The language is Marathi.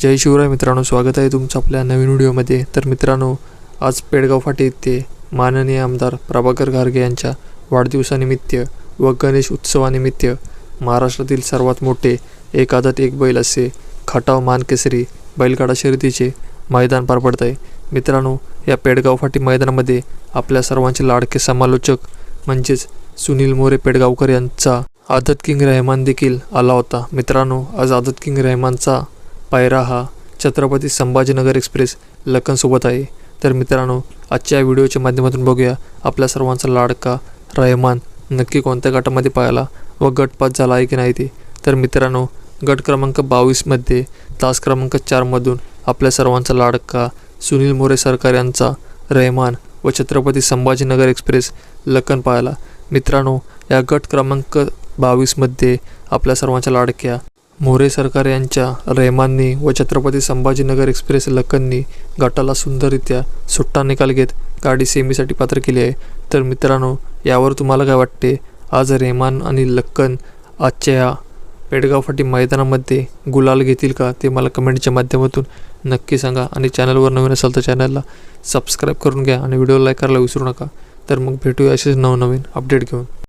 जय शिवराय मित्रांनो स्वागत आहे तुमचं आपल्या नवीन व्हिडिओमध्ये. तर मित्रांनो आज पेडगाव फाटे येथे माननीय आमदार प्रभाकर घारगे यांच्या वाढदिवसानिमित्त व गणेश उत्सवानिमित्त महाराष्ट्रातील सर्वात मोठे एक आदत एक बैल असे खटाव मानकेसरी बैलगाडा शर्यतीचे मैदान पार पडत आहे. मित्रांनो या पेडगाव फाटी मैदानामध्ये आपल्या सर्वांचे लाडके समालोचक म्हणजेच सुनील मोरे पेडगावकर यांचा आदत किंग रहमान देखील आला होता. मित्रांनो आज आदत किंग रहमानचा पायरा हा छत्रपती संभाजीनगर एक्सप्रेस लखनसोबत आहे. तर मित्रांनो आजच्या व्हिडिओच्या माध्यमातून बघूया आपल्या सर्वांचा लाडका रहमान नक्की कोणत्या गटामध्ये पाहिला व गटपात झाला आहे की नाही ते. तर मित्रांनो गट क्रमांक बावीसमध्ये तास क्रमांक चारमधून आपल्या सर्वांचा लाडका सुनील मोरे सरकार यांचा रहमान व छत्रपती संभाजीनगर एक्सप्रेस लखन पाहिला मित्रांनो या गट क्रमांक बावीसमध्ये आपल्या सर्वांच्या लाडक्या मोरे सरकार यांच्या रेमांनी व छत्रपती संभाजीनगर एक्सप्रेस लखननी गटाला सुंदररित्या सुट्टा निकाल घेत गाडी सेमीसाठी पात्र केली आहे. तर मित्रांनो यावर तुम्हाला काय वाटते? आज रेहमान आणि लक्कन आजच्या या पेडगाव फाटी मैदानामध्ये गुलाल घेतील का? ते मला कमेंटच्या माध्यमातून नक्की सांगा आणि चॅनलवर नवीन असाल तर चॅनलला सबस्क्राईब करून घ्या आणि व्हिडिओ लाईक करायला विसरू नका. तर मग भेटूया असेच नवनवीन अपडेट घेऊन.